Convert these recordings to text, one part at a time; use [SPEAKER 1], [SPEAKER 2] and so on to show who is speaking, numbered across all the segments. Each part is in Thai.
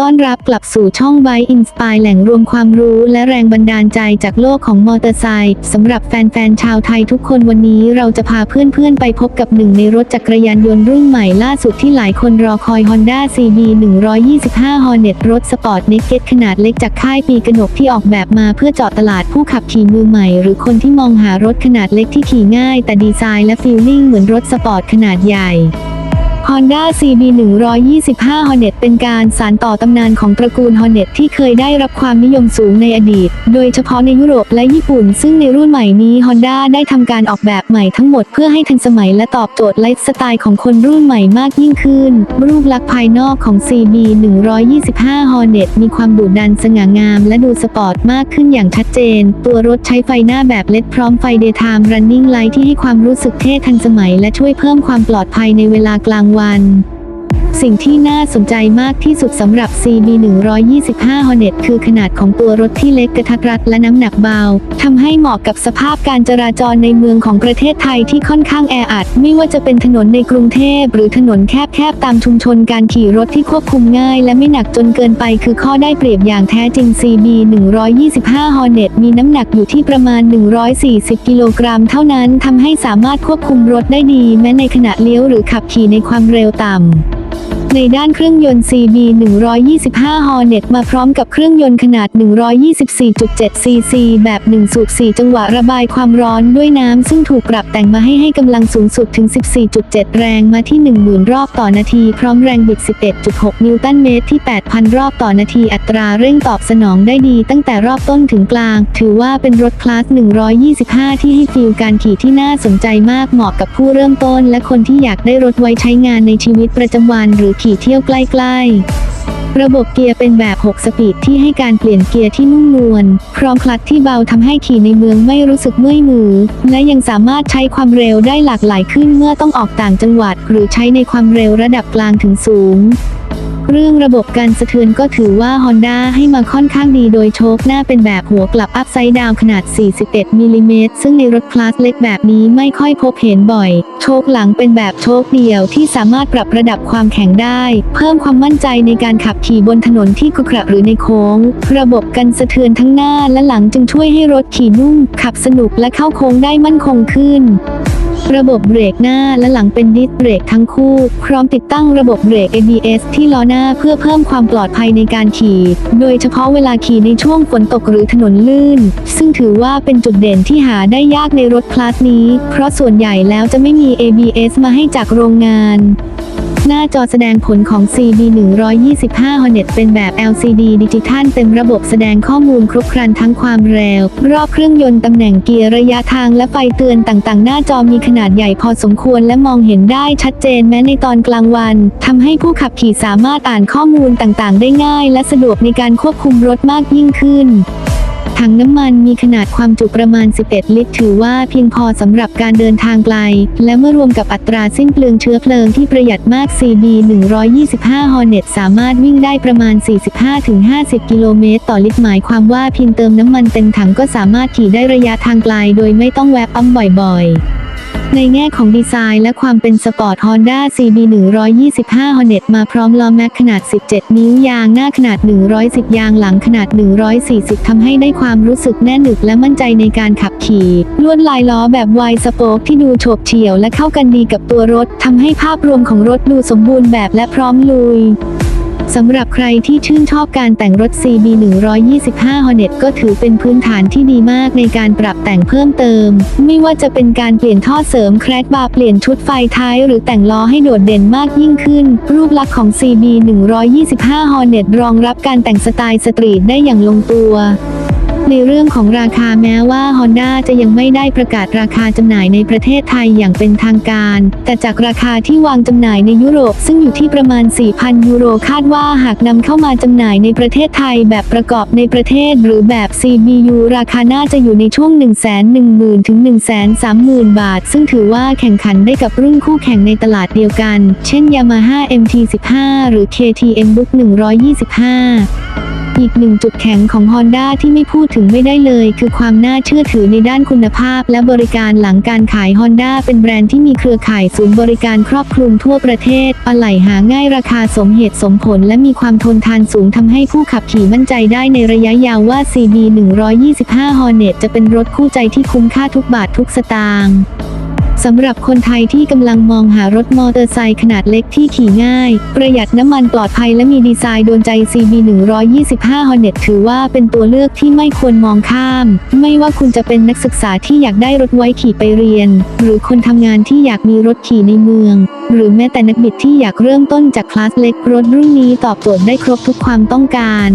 [SPEAKER 1] ต้อนรับกลับสู่ช่องไบอินสปายแหล่งรวมความรู้และแรงบันดาลใจจากโลกของมอเตอร์ไซค์สำหรับแฟนๆ ชาวไทยทุกคนวันนี้เราจะพาเพื่อนๆ ไปพบกับหนึ่งในรถจักรยานยนต์รุ่นใหม่ล่าสุดที่หลายคนรอคอย Honda CB 125 Hornet รถสปอร์ตเนกเก็ตขนาดเล็กจากค่ายปีกนกที่ออกแบบมาเพื่อเจาะตลาดผู้ขับขี่มือใหม่ หรือคนที่มองหารถขนาดเล็กที่ขี่ง่าย แต่ดีไซน์และฟีลลิ่งเหมือนรถสปอร์ตขนาดใหญ่ Honda CB 125 Hornet เป็นการสานต่อตำนานของตระกูล Hornet ที่เคยได้รับความนิยมสูงในอดีต โดยเฉพาะในยุโรปและญี่ปุ่น ซึ่งในรุ่นใหม่นี้ Honda ได้ทำการออกแบบใหม่ทั้งหมดเพื่อให้ทันสมัยและตอบโจทย์ไลฟ์สไตล์ของคนรุ่นใหม่มากยิ่งขึ้น รูปลักษณ์ภายนอกของ CB 125 Hornet มีความดุดันสง่างาม และดูสปอร์ตมากขึ้นอย่างชัดเจน ตัวรถใช้ไฟหน้าแบบเลดพร้อมไฟ Daytime Running Light ที่ให้ความรู้สึกเท่ทันสมัย และช่วยเพิ่มความปลอดภัยในเวลากลางวัน สิ่งที่น่าสนใจมากที่สุดสำหรับ CB 125 Hornet คือขนาดของตัวรถที่เล็กกระทัดรัดและน้ำหนักเบาทำให้เหมาะกับสภาพการจราจรในเมืองของประเทศไทยที่ค่อนข้างแออัด ไม่ว่าจะเป็นถนนในกรุงเทพหรือถนนแคบๆตามชุมชนการขี่รถที่ควบคุมง่าย และไม่หนักจนเกินไปคือข้อได้เปรียบอย่างแท้จริง CB 125 Hornet มีน้ำหนักอยู่ที่ประมาณ 140 กิโลกรัมเท่านั้นทำให้สามารถควบคุมรถได้ดี แม้ในขณะเลี้ยวหรือขับขี่ในความเร็วต่ำ ในด้านเครื่องยนต์ CB 125 Hornet มาพร้อมกับเครื่องยนต์ขนาด 124.7 cc แบบ 1 สูบ 4 จังหวะระบายความร้อนด้วยน้ำ ซึ่งถูกปรับแต่งมาให้ให้กำลังสูงสุดถึง 14.7 แรงมาที่ 10,000 รอบต่อนาที พร้อมแรงบิด 11.6 นิวตันเมตรที่ 8,000 รอบต่อนาทีอัตราเร่งตอบสนองได้ดีตั้งแต่รอบต้นถึงกลาง ถือว่าเป็นรถคลาส 125 ที่ให้ฟีลการขี่ที่น่าสนใจมากเหมาะกับผู้เริ่มต้น และคนที่อยากได้รถไว้ใช้งานในชีวิตประจำวันหรือขี่เที่ยวใกล้ ๆ ระบบเกียร์เป็นแบบ 6 สปีดที่ให้การเปลี่ยนเกียร์ที่นุ่มนวลพร้อมคลัตช์ที่เบาทำให้ขี่ในเมืองไม่รู้สึกเมื่อยมือ และยังสามารถใช้ความเร็วได้หลากหลายขึ้นเมื่อต้องออกต่างจังหวัด หรือใช้ในความเร็วระดับกลางถึงสูง เรื่องระบบการสะเทือนก็ถือว่า Honda ให้มาค่อนข้างดีโดยโชคหน้าเป็นแบบหัวกลับอัพไซด์ดาวขนาด 41มิลลิเมตรซึ่งในรถคลาสเล็กแบบนี้ไม่ค่อยพบเห็นบ่อย โชคหลังเป็นแบบโชคเดียวที่สามารถปรับระดับความแข็งได้ เพิ่มความมั่นใจในการขับขี่บนถนนที่ขรุขระหรือในโค้ง ระบบกันสะเทือนทั้งหน้าและหลังจึงช่วยให้รถขี่นุ่ม ขับสนุกและเข้าโค้งได้มั่นคงขึ้น ระบบเบรกหน้าและหลังเป็นดิสเบรกทั้งคู่ พร้อมติดตั้งระบบเบรก ABS ที่ล้อหน้าเพื่อเพิ่มความปลอดภัยในการขี่ โดยเฉพาะเวลาขี่ในช่วงฝนตกหรือถนนลื่น ซึ่งถือว่าเป็นจุดเด่นที่หาได้ยากในรถคลาสนี้ เพราะส่วนใหญ่แล้วจะไม่มี ABS มาให้จากโรงงาน หน้าจอแสดงผลของ CB 125 Hornet เป็นแบบ LCD ดิจิทัลเต็มระบบแสดงข้อมูลครบครันทั้งความเร็ว รอบเครื่องยนต์ตำแหน่งเกียร์ระยะทางและไฟเตือนต่างๆ หน้าจอมีขนาดใหญ่พอสมควรและมองเห็นได้ชัดเจนแม้ในตอนกลางวันทำให้ผู้ขับขี่สามารถอ่านข้อมูลต่างๆ ได้ง่าย และสะดวกในการควบคุมรถมากยิ่งขึ้น ถังน้ำมันมีขนาดความจุประมาณ 11 ลิตร ถือว่าเพียงพอสำหรับการเดินทางไกล และเมื่อรวมกับอัตราสิ้นเปลืองเชื้อเพลิงที่ประหยัดมาก CB 125 Hornet สามารถวิ่งได้ประมาณ 45-50 กิโลเมตรต่อลิตรหมายความว่าเพียงเติมน้ำมันเต็มถังก็สามารถขี่ได้ระยะทางไกลโดยไม่ต้องแวะปั๊มบ่อยๆ ในแง่ของดีไซน์และความเป็นสปอร์ต Honda CB 125 Hornet มาพร้อมล้อแม็กขนาด 17 นิ้วยางหน้าขนาด 110 ยางหลังขนาด 140 ทำให้ได้ความรู้สึกแน่นหนึบและมั่นใจในการขับขี่ ลวดลายล้อแบบไวสโปกที่ดูโฉบเฉี่ยวและเข้ากันดีกับตัวรถทำให้ภาพรวมของรถดูสมบูรณ์แบบและพร้อมลุย สำหรับใครที่ชื่นชอบการแต่งรถ CB 125 Hornet ก็ถือเป็นพื้นฐานที่ดีมากในการปรับแต่งเพิ่มเติม ไม่ว่าจะเป็นการเปลี่ยนท่อเสริมแครกบาร์เปลี่ยนชุดไฟท้าย หรือแต่งล้อให้โดดเด่นมากยิ่งขึ้น รูปลักษณ์ของ CB 125 Hornet รองรับการแต่งสไตล์สตรีทได้อย่างลงตัว ในเรื่องของราคาแม้ว่า Honda จะยังไม่ได้ประกาศราคาจำหน่ายในประเทศไทยอย่างเป็นทางการ แต่จากราคาที่วางจำหน่ายในยุโรปซึ่งอยู่ที่ประมาณ 4,000 ยูโรคาดว่าหากนำเข้ามาจำหน่ายในประเทศไทยแบบประกอบในประเทศหรือแบบ CBU ราคาน่าจะอยู่ในช่วง 110,000ถึง130,000 บาท ซึ่งถือว่าแข่งขันได้กับรุ่นคู่แข่งในตลาดเดียวกัน เช่น Yamaha MT-15 หรือ KTM Book 125 อีกหนึ่งจุดแข็งของ Honda ที่ไม่พูดถึงไม่ได้เลย คือความน่าเชื่อถือในด้านคุณภาพ และบริการหลังการขาย Honda เป็นแบรนด์ที่มีเครือข่ายศูนย์บริการครอบคลุมทั่วประเทศอะไหล่หาง่ายราคาสมเหตุสมผล และมีความทนทานสูงทำให้ผู้ขับขี่มั่นใจได้ในระยะยาวว่า CB 125 Hornet จะเป็นรถคู่ใจที่คุ้มค่าทุกบาททุกสตางค์ สำหรับคนไทยที่กำลังมองหารถมอเตอร์ไซค์ขนาดเล็กที่ขี่ง่าย ประหยัดน้ำมันปลอดภัยและมีดีไซน์โดนใจ CB 125 Hornet ถือว่าเป็นตัวเลือกที่ไม่ควรมองข้าม ไม่ว่าคุณจะเป็นนักศึกษาที่อยากได้รถไว้ขี่ไปเรียน หรือคนทำงานที่อยากมีรถขี่ในเมือง หรือแม้แต่นักบิดที่อยากเริ่มต้นจากคลาสเล็กรถรุ่นนี้ตอบโจทย์ได้ครบทุกความต้องการ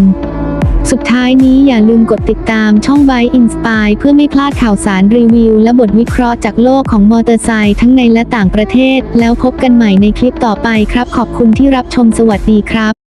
[SPEAKER 1] สุดท้ายนี้อย่าลืมกดติดตามช่อง b บอินสปายเพื่อไม่พลาดข่าวสารรีวิว และบทวิเคราะห์จากโลกของมอเตอร์ไซค์ทั้งในและต่างประเทศ แล้วพบกันใหม่ในคลิปต่อไปครับ ขอบคุณที่รับชมสวัสดีครับ